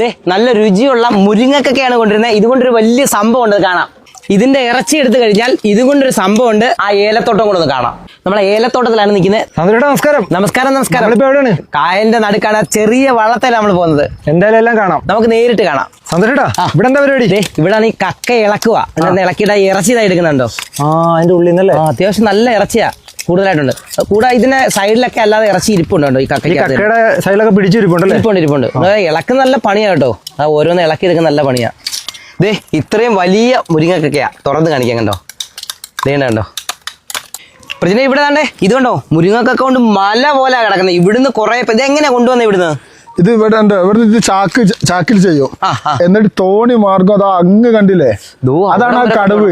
ദേ നല്ല രുചിയുള്ള മുരിങ്ങക്കൊക്കെയാണ് കൊണ്ടിരുന്നത് ഇതുകൊണ്ടൊരു വലിയ സംഭവം ഉണ്ട് കാണാം. ഇതിന്റെ ഇറച്ചി എടുത്തു കഴിഞ്ഞാൽ ഇതുകൊണ്ടൊരു സംഭവം ഉണ്ട് ആ ഏലത്തോട്ടം കൊണ്ടൊന്ന് കാണാം. നമ്മളെ ഏലത്തോട്ടത്തിലാണ് നിൽക്കുന്നത്. നമസ്കാരം. നമസ്കാരം നമസ്കാരം. എവിടെയാണ്? കായലിന്റെ നടുക്കാണ് ചെറിയ വള്ളത്തിലാണ് നമ്മൾ പോകുന്നത്. എന്തായാലും എല്ലാം കാണാം. നമുക്ക് നേരിട്ട് കാണാം. സന്തോഷേട്ടാ ഇവിടെ എന്താ പരിപാടി? ഇവിടാണ് ഈ കക്ക ഇളക്കുക. ഇളക്കിയിട്ട് ഇറച്ചി ഇതായി എടുക്കുന്നുണ്ടോ? ആ അതിന്റെ ഉള്ളിൽ നിന്നല്ലേ? അത്യാവശ്യം നല്ല ഇറച്ചിയാ. കൂടുതലായിട്ടുണ്ട്. കൂടെ ഇതിന്റെ സൈഡിലൊക്കെ അല്ലാതെ ഇറച്ചി ഇരിപ്പുണ്ടോ ഈ കക്കയുടെ സൈഡിലൊക്കെ പിടിച്ചിരിപ്പുണ്ടല്ലേ ഇരിപ്പുണ്ട് ഇരിപ്പുണ്ട്. ഇളക്ക് നല്ല പണിയാ കേട്ടോ. ആ ഓരോന്ന് ഇളക്കി എടുക്കുന്ന നല്ല പണിയാ. ദേ ഇത്രയും വലിയ മുരിങ്ങക്കൊക്കെയാ. തുറന്ന് കാണിക്കാൻ കണ്ടോ? ദേണ്ട കണ്ടോ? പ്രജന ഇവിടെ തന്നെ ഇതുണ്ടോ മുരിങ്ങക്കൊക്കെ കൊണ്ട് മല പോലെ കിടക്കുന്നത് ഇവിടുന്ന് കുറെ ഇതെങ്ങനെ കൊണ്ടുവന്നേ കൊണ്ടുവന്നത് ഇവിടുന്ന്? ഇത് ഇവിടെ ഉണ്ട് ഇവിടെ ഇത് ചാക്ക് ചാക്കിൽ ചെയ്യും. എന്നിട്ട് തോണി മാർഗം അതാ അങ്ങ് കണ്ടില്ലേ? അതാണ് ആ കടവ്.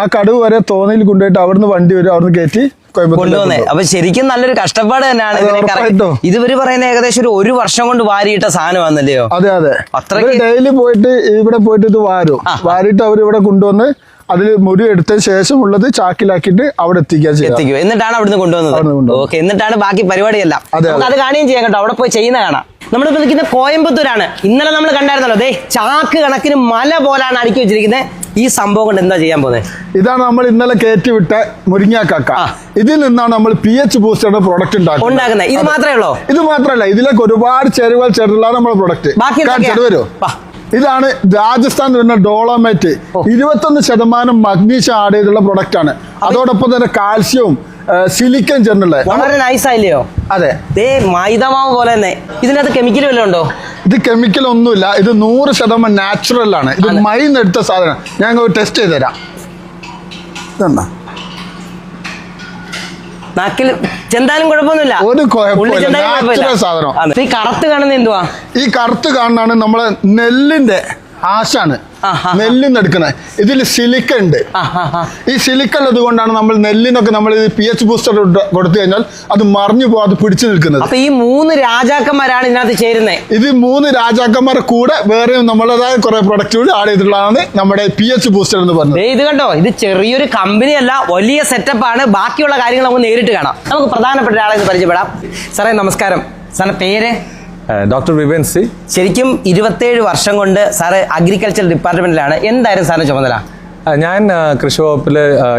ആ കടവ്. വരെ തോണിയിൽ കൊണ്ടുപോയിട്ട് അവിടുന്ന് വണ്ടി വരും അവിടുന്ന് കയറ്റി കൊണ്ടുവന്നേ. അപ്പൊ ശരിക്കും നല്ലൊരു കഷ്ടപ്പാട് തന്നെയാണ്. ഇതുവരെ പറയുന്ന ഏകദേശം ഒരു ഒരു വർഷം കൊണ്ട് വാരിയിട്ട സാധനമാണെന്നല്ലയോ? അതെ അതെ. ഡെയിലി പോയിട്ട് ഇവിടെ പോയിട്ട് ഇത് വാരും. വാരിയിട്ട് അവർ ഇവിടെ കൊണ്ടുവന്ന് അതിൽ മുരി എടുത്തതിന് ശേഷമുള്ളത് ചാക്കിലാക്കിയിട്ട് അവിടെ എത്തിക്കുക ചെയ്യാം. എത്തിക്കും എന്നിട്ടാണ് അവിടുന്ന് കൊണ്ടുവന്നത്. ഓക്കെ എന്നിട്ടാണ് ബാക്കി പരിപാടിയെല്ലാം. അതെ, അത്. കാണുകയും ചെയ്യാം കേട്ടോ. അവിടെ പോയി ചെയ്യുന്ന കാണാം. നമ്മളിപ്പോ നിൽക്കുന്ന കോയമ്പത്തൂരാണ്. ഇന്നലെ നമ്മൾ കണ്ടായിരുന്നല്ലോ അതെ ചാക്ക് കണക്കിന് മല പോലാണ് അടുക്കി വെച്ചിരിക്കുന്നത്. ഈ സംഭവം കൊണ്ട് എന്താ ചെയ്യാൻ പോകുന്നത് ഇതാണ് നമ്മൾ ഇന്നലെ കയറ്റി വിട്ട മുരിങ്ങാക്കാക്ക ഇതിൽ നിന്നാണ് നമ്മൾ പി എച്ച് ബൂസ്റ്ററുടെ പ്രൊഡക്റ്റ് ഉണ്ടാക്കുന്നത്. ഇത് മാത്രമേ ഉള്ളോ? ഇത് മാത്രമല്ല ഇതിലേക്ക് ഒരുപാട് ചേരുവകൾ ചേർന്നുള്ള നമ്മുടെ പ്രൊഡക്റ്റ് ബാക്കി എന്തൊക്കെയാ? വരൂ വാ. ഇതാണ് രാജസ്ഥാൻ വരുന്ന ഡോളോമൈറ്റ്. ഇരുപത്തൊന്ന് ശതമാനം മഗ്നീഷ്യം ആഡ് ചെയ്തുള്ള പ്രൊഡക്റ്റ് ആണ്. അതോടൊപ്പം തന്നെ കാൽസ്യവും സിലിക്കൻ ചേർന്നുള്ള വളരെ നൈസ് ആയില്ലയോ? അതെ. ദേ മൈദമാവ് പോലെ തന്നെ. ഇതിനകത്ത് കെമിക്കൽ വല്ലതും ഉണ്ടോ? ഇത് കെമിക്കൽ ഒന്നുമില്ല. ഇത് നൂറ് ശതമാനം നാച്ചുറൽ ആണ്. ഇത്. മൈന്ന് എടുത്ത സാധനം ഞാൻ ടെസ്റ്റ് ചെയ്ത് തരാം ഇതെന്നാ നാക്കിൽ ചെന്താലും കുഴപ്പമൊന്നുമില്ല ഒരു കുഴപ്പമില്ല. സാധനം. ഈ കറുത്ത് കാണുന്ന എന്തുവാ ഈ കറുത്ത് കാണുന്നതാണ് നമ്മളെ നെല്ലിന്റെ ആശാണ്. നെല്ലിന്ന് എടുക്കുന്നത് ഇതിൽ സിലിക്ക ഉണ്ട്. ഈ സിലിക്ക ഉള്ളത് കൊണ്ടാണ് നമ്മൾ നെല്ലിനൊക്കെ നമ്മൾ പി എച്ച് ബൂസ്റ്റർ കൊടുത്തു കഴിഞ്ഞാൽ അത് മറിഞ്ഞു പോകാതെ പിടിച്ചു നിൽക്കുന്നത്. അപ്പൊ ഈ മൂന്ന് രാജാക്കന്മാരാണ് ഇതിനകത്ത് ചേരുന്നത് ഇത് മൂന്ന് രാജാക്കന്മാരെ കൂടെ വേറെ നമ്മളേതായ കുറെ പ്രൊഡക്റ്റുകൾ ആഡ് ചെയ്തിട്ടുള്ളതാണ് നമ്മുടെ പി എച്ച് ബൂസ്റ്റർ എന്ന് പറഞ്ഞത്. ഇത് കണ്ടോ? ഇത് ചെറിയൊരു കമ്പനി അല്ല വലിയ സെറ്റപ്പ് ആണ്. ബാക്കിയുള്ള കാര്യങ്ങൾ നമുക്ക് നേരിട്ട് കാണാം. നമുക്ക് പ്രധാനപ്പെട്ട ഒരാളെ ഇത് പരിചയപ്പെടാം. സാറേ നമസ്കാരം. സാറിന്റെ പേര്? Doctor Viven C. ശരിക്കും ഇരുപത്തേഴ് വർഷം കൊണ്ട് സാറ് അഗ്രികൾച്ചർ ഡിപ്പാർട്ട്മെന്റിലാണ് എന്തായിരുന്നു സാറിന് ചുമതല? ഞാൻ കൃഷി വകുപ്പിൽ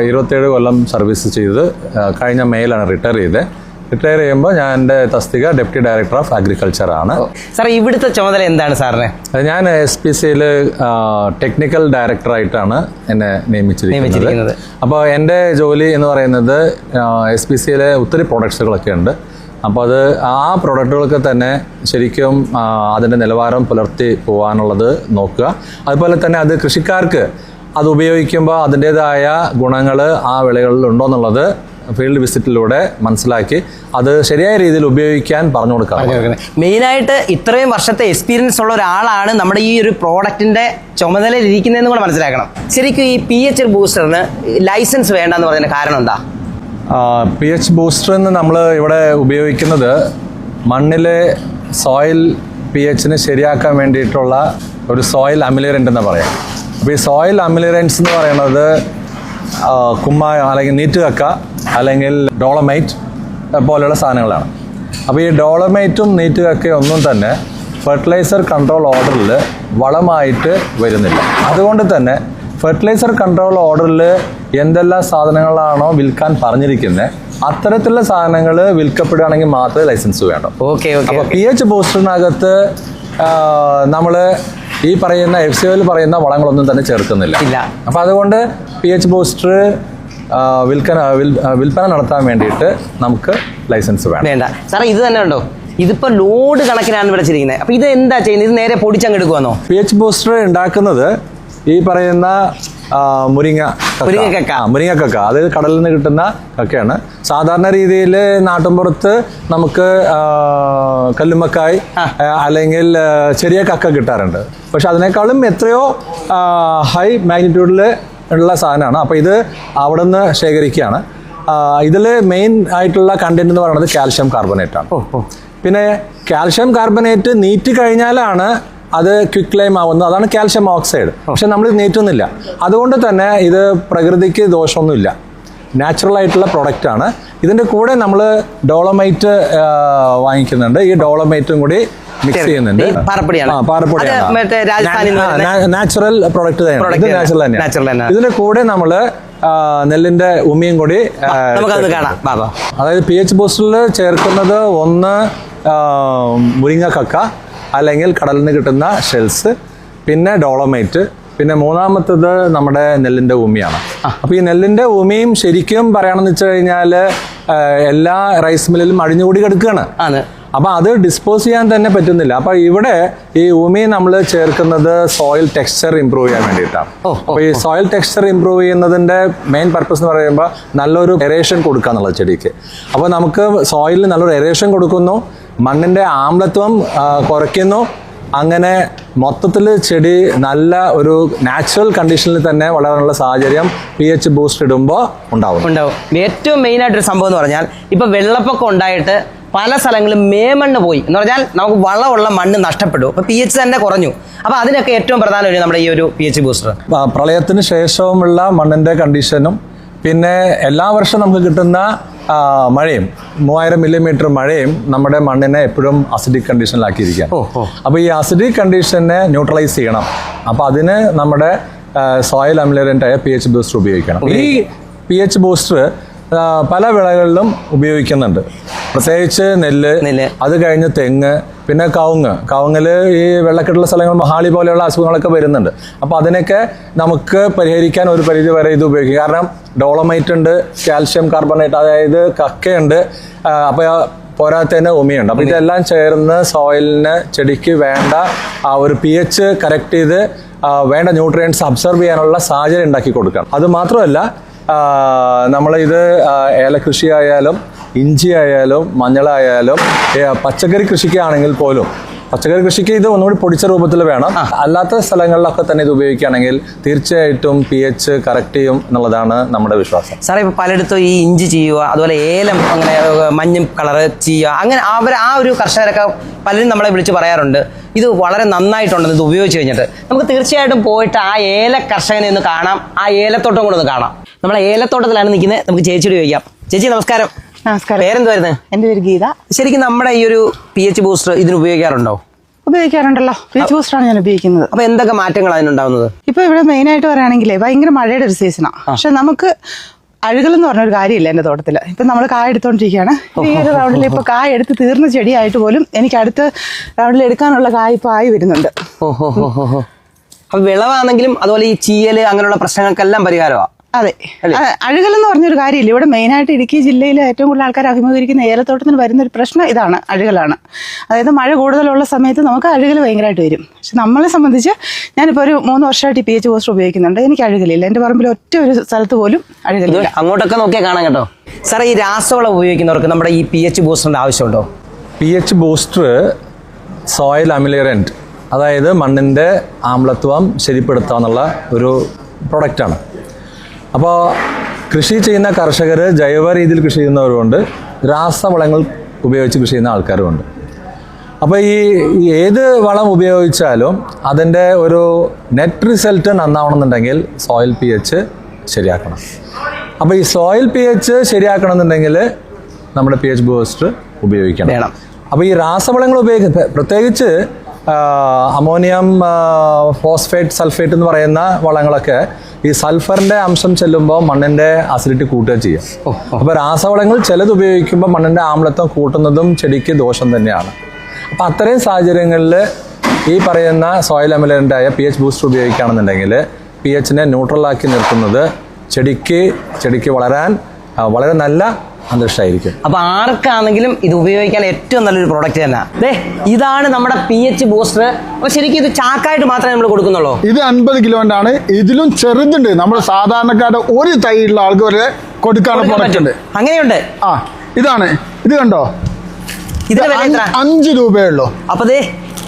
ഇരുപത്തേഴ് കൊല്ലം സർവീസ് ചെയ്ത് കഴിഞ്ഞ മെയിലാണ് റിട്ടയർ ചെയ്തത് റിട്ടയർ ചെയ്യുമ്പോൾ ഞാൻ എന്റെ തസ്തിക ഡെപ്യൂട്ടി ഡയറക്ടർ ഓഫ് അഗ്രികൾച്ചർ ആണ്. സാർ ഇവിടുത്തെ ചുമതല എന്താണ് സാറിന്? ഞാൻ എസ് പി സിയിൽ ടെക്നിക്കൽ ഡയറക്ടറായിട്ടാണ് എന്നെ നിയമിച്ചിരിക്കുന്നത്. അപ്പോൾ എന്റെ ജോലി എന്ന് പറയുന്നത് എസ് പി സിയിലെ ഒത്തിരി പ്രൊഡക്ട്സുകളൊക്കെ ഉണ്ട്. അപ്പോൾ അത് ആ പ്രൊഡക്റ്റുകൾക്ക് തന്നെ ശരിക്കും അതിന്റെ നിലവാരം പുലർത്തി പോകാനുള്ളത് നോക്കുക. അതുപോലെ തന്നെ അത് കൃഷിക്കാർക്ക് അത് ഉപയോഗിക്കുമ്പോൾ അതിന്റേതായ ഗുണങ്ങൾ ആ വിളകളിൽ ഉണ്ടോ എന്നുള്ളത് ഫീൽഡ് വിസിറ്റിലൂടെ മനസ്സിലാക്കി അത് ശരിയായ രീതിയിൽ ഉപയോഗിക്കാൻ പറഞ്ഞു കൊടുക്കാം മെയിനായിട്ട് ഇത്രയും വർഷത്തെ എക്സ്പീരിയൻസ് ഉള്ള ഒരാളാണ് നമ്മുടെ ഈ ഒരു പ്രോഡക്റ്റിന്റെ ചുമതലയിൽ ഇരിക്കുന്നതെന്ന് കൂടെ മനസ്സിലാക്കണം. ശരിക്കും ഈ പി എച്ച് ബൂസ്റ്ററിന് ലൈസൻസ് വേണ്ടെന്ന് പറയുന്ന കാരണം എന്താ? പി എച്ച് ബൂസ്റ്റർ എന്ന് നമ്മൾ ഇവിടെ ഉപയോഗിക്കുന്നത് മണ്ണിലെ സോയിൽ പി എച്ചിന് ശരിയാക്കാൻ വേണ്ടിയിട്ടുള്ള ഒരു സോയിൽ അമിലിറന്റ് എന്ന് പറയാം. അപ്പോൾ ഈ സോയിൽ അമിലിറൻസ് എന്ന് പറയുന്നത് കുമ്മായ അല്ലെങ്കിൽ നീറ്റ് കക്ക അല്ലെങ്കിൽ ഡോളമൈറ്റ് പോലെയുള്ള സാധനങ്ങളാണ്. അപ്പോൾ ഈ ഡോളമൈറ്റും നീറ്റ് കക്കയും ഒന്നും തന്നെ ഫെർട്ടിലൈസർ കൺട്രോൾ ഓർഡറിൽ വളമായിട്ട് വരുന്നില്ല. അതുകൊണ്ട് തന്നെ ഫെർട്ടിലൈസർ കൺട്രോൾ ഓർഡറിൽ എന്തെല്ലാം സാധനങ്ങളാണോ വിൽക്കാൻ പറഞ്ഞിരിക്കുന്നത് അത്തരത്തിലുള്ള സാധനങ്ങൾ വിൽക്കപ്പെടുകയാണെങ്കിൽ മാത്രമേ ലൈസൻസ് വേണ്ടൂ. ഓക്കെ ഓക്കെ അപ്പോൾ പി എച്ച് ബൂസ്റ്ററിനകത്ത് നമ്മൾ ഈ പറയുന്ന എഫ് സി ഒയിൽ പറയുന്ന വളങ്ങളൊന്നും തന്നെ ചേർക്കുന്നില്ല. ഇല്ല. അപ്പോൾ അതുകൊണ്ട് പി എച്ച് ബൂസ്റ്റർ വിൽക്കന വിൽപ്പന നടത്താൻ വേണ്ടിയിട്ട് നമുക്ക് ലൈസൻസ് വേണം. വേണ്ട. സാറേ ഇത് തന്നെ ഉണ്ടോ ഇതിപ്പോ ലോഡ് കണക്കിനാണ് ഇവിടെ വെച്ചിരിക്കുന്നത് അപ്പൊ ഇത് എന്താ ചെയ്യുന്നത് ഇത് നേരെ പൊടിച്ചങ്ങ് എടുക്കുവാന്നോ? പി എച്ച് ബൂസ്റ്റർ ഉണ്ടാക്കുന്നത് ഈ പറയുന്ന മുരിങ്ങ മുരിങ്ങ കക്ക. മുരിങ്ങക്കക്ക. മുരിങ്ങക്കക്ക. അത് കടലിൽ നിന്ന് കിട്ടുന്ന കക്കയാണ്. സാധാരണ രീതിയിൽ നാട്ടിൻപുറത്ത് നമുക്ക് കല്ലുമ്മക്കായ് അല്ലെങ്കിൽ ചെറിയ കക്ക കിട്ടാറുണ്ട്. പക്ഷെ അതിനേക്കാളും എത്രയോ ഹൈ മാഗ്നിറ്റ്യൂഡിൽ ഉള്ള സാധനമാണ്. അപ്പോൾ ഇത് അവിടെ നിന്ന് ശേഖരിക്കുകയാണ് ഇതിൽ മെയിൻ ആയിട്ടുള്ള കണ്ടന്റ് എന്ന് പറയുന്നത് കാൽഷ്യം കാർബണേറ്റ് ആണ് പിന്നെ കാൽഷ്യം കാർബണേറ്റ് നീറ്റ് കഴിഞ്ഞാലാണ് അത് ക്വിക്ക് ലൈം ആവുന്നു. അതാണ് കാൽഷ്യം ഓക്സൈഡ് പക്ഷെ നമ്മൾ ഇത് നീറ്റുന്നില്ല അതുകൊണ്ട് തന്നെ ഇത് പ്രകൃതിക്ക് ദോഷമൊന്നുമില്ല. നാച്ചുറൽ ആയിട്ടുള്ള പ്രൊഡക്റ്റ് ആണ്. ഇതിന്റെ കൂടെ നമ്മൾ ഡോളമൈറ്റ് വാങ്ങിക്കുന്നുണ്ട്. ഈ ഡോളമൈറ്റും കൂടി മിക്സ് ചെയ്യുന്നുണ്ട്. പാറപ്പൊടിയാണ്. നാച്ചുറൽ പ്രോഡക്റ്റ് തന്നെയാണ്. ഇത് തന്നെ. നാച്ചുറൽ തന്നെയാണ്. ഇതിന്റെ ഇതിന്റെ കൂടെ നമ്മൾ നെല്ലിന്റെ ഉമിയും കൂടി അതായത് പി എച്ച് ബൂസ്റ്ററിൽ ചേർക്കുന്നത് ഒന്ന് മുരിങ്ങക്കക്ക മുരിങ്ങ കക്ക അല്ലെങ്കിൽ കടലിൽ നിന്ന് കിട്ടുന്ന ഷെൽസ് പിന്നെ ഡോളമൈറ്റ് പിന്നെ മൂന്നാമത്തത് നമ്മുടെ നെല്ലിന്റെ ഭൂമിയാണ്. അപ്പോൾ ഈ നെല്ലിന്റെ ഭൂമിയും ശരിക്കും പറയണമെന്ന് വെച്ച് കഴിഞ്ഞാൽ എല്ലാ റൈസ് മില്ലിലും അഴിഞ്ഞുകൂടി കിടക്കുകയാണ്. ആണ്. അപ്പൊ അത് ഡിസ്പോസ് ചെയ്യാൻ തന്നെ പറ്റുന്നില്ല. അപ്പോൾ ഇവിടെ ഈ ഉമി നമ്മൾ ചേർക്കുന്നത് സോയിൽ ടെക്സ്ചർ ഇമ്പ്രൂവ് ചെയ്യാൻ വേണ്ടിയിട്ടാണ്. ഓ, ഈ സോയിൽ ടെക്സ്ചർ ഇമ്പ്രൂവ് ചെയ്യുന്നതിന്റെ മെയിൻ പർപ്പസ് എന്ന് പറയുമ്പോൾ നല്ലൊരു എറേഷൻ കൊടുക്കുക എന്നുള്ള ചെടിക്ക്. അപ്പോൾ നമുക്ക് സോയിലിന് നല്ലൊരു എറേഷൻ കൊടുക്കുന്നു. മണ്ണിന്റെ ആമ്ലത്വം കുറയ്ക്കുന്നു. അങ്ങനെ മൊത്തത്തിൽ ചെടി നല്ല ഒരു നാച്ചുറൽ കണ്ടീഷനിൽ തന്നെ വളരാനുള്ള സാഹചര്യം പി എച്ച് ബൂസ്റ്റ് ഇടുമ്പോൾ ഉണ്ടാവും. ഉണ്ടാവും. ഏറ്റവും മെയിൻ ആയിട്ട് ഒരു സംഭവം എന്ന് പറഞ്ഞാൽ ഇപ്പൊ വെള്ളപ്പൊക്കം ഉണ്ടായിട്ട് പല സ്ഥലങ്ങളിലും മേമണ്ണ് പോയി. എന്ന് പറഞ്ഞാൽ നമുക്ക് വളമുള്ള മണ്ണ് നഷ്ടപ്പെട്ടു അപ്പൊ പി എച്ച് തന്നെ കുറഞ്ഞു. അപ്പൊ അതിനൊക്കെ ഏറ്റവും പ്രധാന ഒരു നമ്മുടെ ഈ ഒരു പി എച്ച് ബൂസ്റ്റർ പ്രളയത്തിന് ശേഷവുമുള്ള മണ്ണിന്റെ കണ്ടീഷനും പിന്നെ എല്ലാ വർഷവും നമുക്ക് കിട്ടുന്ന മഴയും മൂവായിരം മില്ലിമീറ്റർ മഴയും നമ്മുടെ മണ്ണിനെ എപ്പോഴും അസിഡിക് കണ്ടീഷനിലാക്കിയിരിക്കുക. അപ്പോൾ ഈ അസിഡിക് കണ്ടീഷനെ ന്യൂട്രലൈസ് ചെയ്യണം. അപ്പോൾ അതിന് നമ്മുടെ സോയിൽ അമിലറന്റായ പി എച്ച് ബൂസ്റ്റർ ഉപയോഗിക്കണം. ഈ പി എച്ച് ബൂസ്റ്റർ പല വിളകളിലും ഉപയോഗിക്കുന്നുണ്ട്. പ്രത്യേകിച്ച് നെല്ല്. അത് കഴിഞ്ഞ് തെങ്ങ് പിന്നെ കവുങ്ങ്. കവുങ്ങിൽ ഈ വെള്ളക്കെട്ടുള്ള സ്ഥലങ്ങൾ മഹാളി പോലെയുള്ള അസുഖങ്ങളൊക്കെ വരുന്നുണ്ട്. അപ്പോൾ അതിനൊക്കെ നമുക്ക് പരിഹരിക്കാൻ ഒരു പരിധി വരെ ഇത് ഉപയോഗിക്കും. കാരണം ഡോളമൈറ്റ് ഉണ്ട് കാൽഷ്യം കാർബണേറ്റ് അതായത് കക്കയുണ്ട് അപ്പോൾ പോരാത്തതിന് ഉമിയുണ്ട് അപ്പോൾ ഇതെല്ലാം ചേർന്ന് സോയിലിന് ചെടിക്ക് വേണ്ട ആ ഒരു പി എച്ച് കറക്റ്റ് ചെയ്ത് വേണ്ട ന്യൂട്രിയൻസ് അബ്സർവ് ചെയ്യാനുള്ള സാഹചര്യം ഉണ്ടാക്കി കൊടുക്കണം. അത് മാത്രമല്ല നമ്മളിത് ഏലകൃഷി ആയാലും ഇഞ്ചി ആയാലും മഞ്ഞളായാലും പച്ചക്കറി കൃഷിക്കാണെങ്കിൽ പോലും പച്ചക്കറി കൃഷിക്ക് ഇത് ഒന്നുകൂടി പൊടിച്ച രൂപത്തിൽ വേണം. അല്ലാത്ത സ്ഥലങ്ങളിലൊക്കെ തന്നെ ഇത് ഉപയോഗിക്കുകയാണെങ്കിൽ തീർച്ചയായിട്ടും പി എച്ച് കറക്റ്റ് ചെയ്യും എന്നുള്ളതാണ് നമ്മുടെ വിശ്വാസം. സാറേ ഇപ്പൊ പലയിടത്തും ഈ ഇഞ്ചി ചെയ്യുക അതുപോലെ ഏലം അങ്ങനെ മഞ്ഞും കളറ് ചെയ്യുക അങ്ങനെ അവർ ആ ഒരു കർഷകരൊക്കെ പലരും നമ്മളെ വിളിച്ച് പറയാറുണ്ട്. ഇത് വളരെ നന്നായിട്ടുണ്ടെന്ന് ഇത് ഉപയോഗിച്ച് കഴിഞ്ഞിട്ട്. നമുക്ക് തീർച്ചയായിട്ടും പോയിട്ട് ആ ഏല കർഷകനെ ഒന്ന് കാണാം ആ ഏലത്തോട്ടം കൂടെ ഒന്ന് കാണാം. നമ്മളെ ഏലത്തോട്ടത്തിലാണ് നിൽക്കുന്നത്. നമുക്ക് ചേച്ചിയോട് ചോദിക്കാം. ചേച്ചി നമസ്കാരം. നമസ്കാരം. പേരെന്തായിരുന്നു എന്റെ പേര് ഗീത. ശരിക്കും നമ്മുടെ ഈ ഒരു പി എച്ച് ബൂസ്റ്റർ ഇതിന് ഉപയോഗിക്കാറുണ്ടോ? ഉപയോഗിക്കാറുണ്ടല്ലോ. പീച്ച് ബൂസ്റ്ററാണ് ഞാൻ ഉപയോഗിക്കുന്നത്. അപ്പൊ എന്തൊക്കെ മാറ്റങ്ങൾ അതിനുണ്ടാവുന്നത്? ഇപ്പൊ ഇവിടെ മെയിൻ ആയിട്ട് പറയുകയാണെങ്കിലേ ഭയങ്കര മഴയുടെ ഒരു സീസണാണ് പക്ഷെ നമുക്ക് അഴുകൽ എന്ന് പറഞ്ഞൊരു കാര്യമില്ല എന്റെ തോട്ടത്തിൽ ഇപ്പൊ നമ്മൾ കായ എടുത്തോണ്ടിരിക്കുകയാണ്. ഈ ഒരു റൗണ്ടിൽ ഇപ്പൊ കായ എടുത്ത് തീർന്ന ചെടിയായിട്ട് പോലും എനിക്ക് അടുത്ത റൗണ്ടിൽ എടുക്കാനുള്ള കായ ഇപ്പൊ ആയി വരുന്നുണ്ട്. ഓഹോ ഹോ ഹോ ഹോ. അപ്പൊ വിളവാണെങ്കിലും അതുപോലെ ഈ ചീയൽ അങ്ങനെയുള്ള പ്രശ്നങ്ങൾക്കെല്ലാം പരിഹാരമാണ് അതെ. അഴുകൽ എന്ന് പറഞ്ഞൊരു കാര്യമില്ല. ഇവിടെ മെയിനായിട്ട് ഇടുക്കി ജില്ലയിൽ ഏറ്റവും കൂടുതൽ ആൾക്കാർ അഭിമുഖീകരിക്കുന്ന ഏലത്തോട്ടത്തിന് വരുന്ന ഒരു പ്രശ്നം ഇതാണ് അഴുകലാണ്. അതായത് മഴ കൂടുതലുള്ള സമയത്ത് നമുക്ക് അഴുകൽ ഭയങ്കരമായിട്ട് വരും. പക്ഷെ നമ്മളെ സംബന്ധിച്ച് ഞാനിപ്പോൾ ഒരു മൂന്ന് വർഷമായിട്ട് ഈ പി എച്ച് പോസ്റ്റർ ഉപയോഗിക്കുന്നുണ്ട്. എനിക്ക് അഴുകലില്ല. എന്റെ പറമ്പിൽ ഒറ്റ ഒരു സ്ഥലത്ത് പോലും അഴുകലില്ല. അങ്ങോട്ടൊക്കെ നോക്കിയാൽ കാണാം കേട്ടോ. സാറേ ഈ രാസവളം ഉപയോഗിക്കുന്നവർക്ക് നമ്മുടെ ഈ പി എച്ച് ബൂസ്റ്ററിന്റെ ആവശ്യമുണ്ടോ? P H booster soil ameliorant അതായത് മണ്ണിന്റെ ആമ്ലത്വം ശരിപ്പെടുത്തുക എന്നുള്ള ഒരു പ്രൊഡക്റ്റാണ്. അപ്പോൾ കൃഷി ചെയ്യുന്ന കർഷകർ ജൈവ രീതിയിൽ കൃഷി ചെയ്യുന്നവരുമുണ്ട്. രാസവളങ്ങൾ ഉപയോഗിച്ച് കൃഷി ചെയ്യുന്ന ആൾക്കാരുമുണ്ട്. അപ്പോൾ ഈ ഏത് വളം ഉപയോഗിച്ചാലും അതിന്റെ ഒരു നെറ്റ് റിസൾട്ട് നന്നാവണമെന്നുണ്ടെങ്കിൽ സോയിൽ പി എച്ച് ശരിയാക്കണം. അപ്പോൾ ഈ സോയിൽ പി എച്ച് ശരിയാക്കണമെന്നുണ്ടെങ്കിൽ നമ്മുടെ പി എച്ച് ബൂസ്റ്റർ ഉപയോഗിക്കണം അപ്പോൾ ഈ രാസവളങ്ങൾ ഉപയോഗിക്കുന്ന പ്രത്യേകിച്ച് അമോണിയം ഫോസ്ഫേറ്റ് സൾഫേറ്റ് എന്ന് പറയുന്ന വളങ്ങളൊക്കെ ഈ സൾഫറിന്റെ അംശം ചെല്ലുമ്പോൾ മണ്ണിന്റെ അസിഡിറ്റി കൂട്ടുകയും ചെയ്യും. അപ്പോൾ രാസവളങ്ങൾ ചിലത് ഉപയോഗിക്കുമ്പോൾ മണ്ണിന്റെ ആമ്ലത്വം കൂട്ടുന്നതും ചെടിക്ക് ദോഷം തന്നെയാണ്. അപ്പൊ അത്രയും സാഹചര്യങ്ങളിൽ ഈ പറയുന്ന സോയിൽ അമിലന്റായ പി എച്ച് ബൂസ്റ്റർ ഉപയോഗിക്കുകയാണെന്നുണ്ടെങ്കിൽ പി എച്ചിനെ ന്യൂട്രലാക്കി നിർത്തുന്നത് ചെടിക്ക് ചെടിക്ക് വളരാൻ വളരെ നല്ല അന്തരീക്ഷമായിരിക്കും അപ്പൊ ആർക്കാണെങ്കിലും ഇത് ഉപയോഗിക്കാൻ ഏറ്റവും നല്ലൊരു പ്രോഡക്റ്റ് തന്നെ. ദേ ഇതാണ് നമ്മുടെ പി എച്ച് ബൂസ്റ്റർ അപ്പൊ ശരിക്കും ഇത് ചാക്കായിട്ട് മാത്രമേ നമ്മൾ കൊടുക്കുന്നുള്ളൂ. ഇത് അൻപത് കിലോന്റെ ആണ് ഇതിലും ചെറുതുണ്ട്. നമ്മുടെ സാധാരണക്കാരുടെ ഒരു തൈയുള്ള ആൾക്ക് വരെ കൊടുക്കാനുള്ള പ്രോഡക്റ്റ് ഉണ്ട്. അങ്ങനെയുണ്ട്. ആ ഇതാണ്. ഇത് കണ്ടോ? ഇതിന് അഞ്ച് രൂപയേ ഉള്ളൂ. അപ്പൊ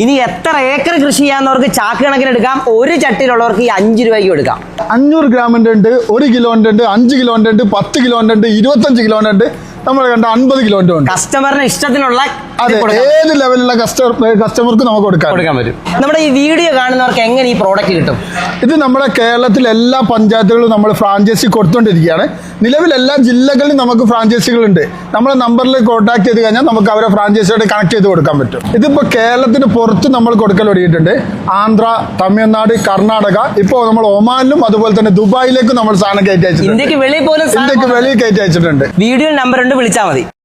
ഇനി എത്ര ഏക്കർ കൃഷി ചെയ്യാവുന്നവർക്ക് ചാക്ക് കണക്കിന് എടുക്കാം? ഒരു ചട്ടിയിലുള്ളവർക്ക് ഈ അഞ്ച് രൂപയ്ക്ക് എടുക്കാം. അഞ്ഞൂറ് ഗ്രാമിന്റെ ഉണ്ട് ഒരു കിലോന്റെ ഉണ്ട് അഞ്ച് കിലോന്റെ ഉണ്ട് പത്ത് കിലോന്റെ ഉണ്ട് ഇരുപത്തഞ്ച് കിലോന്റെ ഉണ്ട്. നമ്മൾ കണ്ട അൻപത് കിലോന്റെ ഉണ്ട് കസ്റ്റമറിന് ഇഷ്ടത്തിനുള്ള അതെ ഏത് ലെവലിലുള്ള കസ്റ്റമർ കസ്റ്റമർക്ക് നമുക്ക് കൊടുക്കാം. കൊടുക്കാൻ പറ്റും. നമ്മുടെ ഈ വീഡിയോ കാണുന്നവർക്ക് എങ്ങനെ ഈ പ്രോഡക്റ്റ് കിട്ടും? ഇത് നമ്മുടെ കേരളത്തിലെ എല്ലാ പഞ്ചായത്തുകളും നമ്മൾ ഫ്രാഞ്ചൈസി കൊടുത്തുകൊണ്ടിരിക്കുകയാണ് നിലവിൽ എല്ലാ ജില്ലകളിലും നമുക്ക് ഫ്രാഞ്ചൈസികളുണ്ട് നമ്മളെ നമ്പറിൽ കോൺടാക്ട് ചെയ്ത് കഴിഞ്ഞാൽ നമുക്ക് അവരെ ഫ്രാഞ്ചൈസിയോട് കണക്ട് ചെയ്ത് കൊടുക്കാൻ പറ്റും. ഇതിപ്പോ കേരളത്തിന് പുറത്ത് നമ്മൾ കൊടുക്കൽ തുടങ്ങിയിട്ടുണ്ട്. ആന്ധ്ര തമിഴ്നാട് കർണാടക. ഇപ്പോൾ നമ്മൾ ഒമാനിലും അതുപോലെ തന്നെ ദുബായിലേക്കും നമ്മൾ സാധനം കയറ്റി അയച്ചിട്ടുണ്ട്. ഇന്ത്യയ്ക്ക് വെളിയിൽ പോലും ഇന്ത്യയ്ക്ക് വെളിയിൽ കയറ്റി അയച്ചിട്ടുണ്ട്. വീഡിയോ നമ്പർ ഉണ്ട് വിളിച്ചാൽ മതി.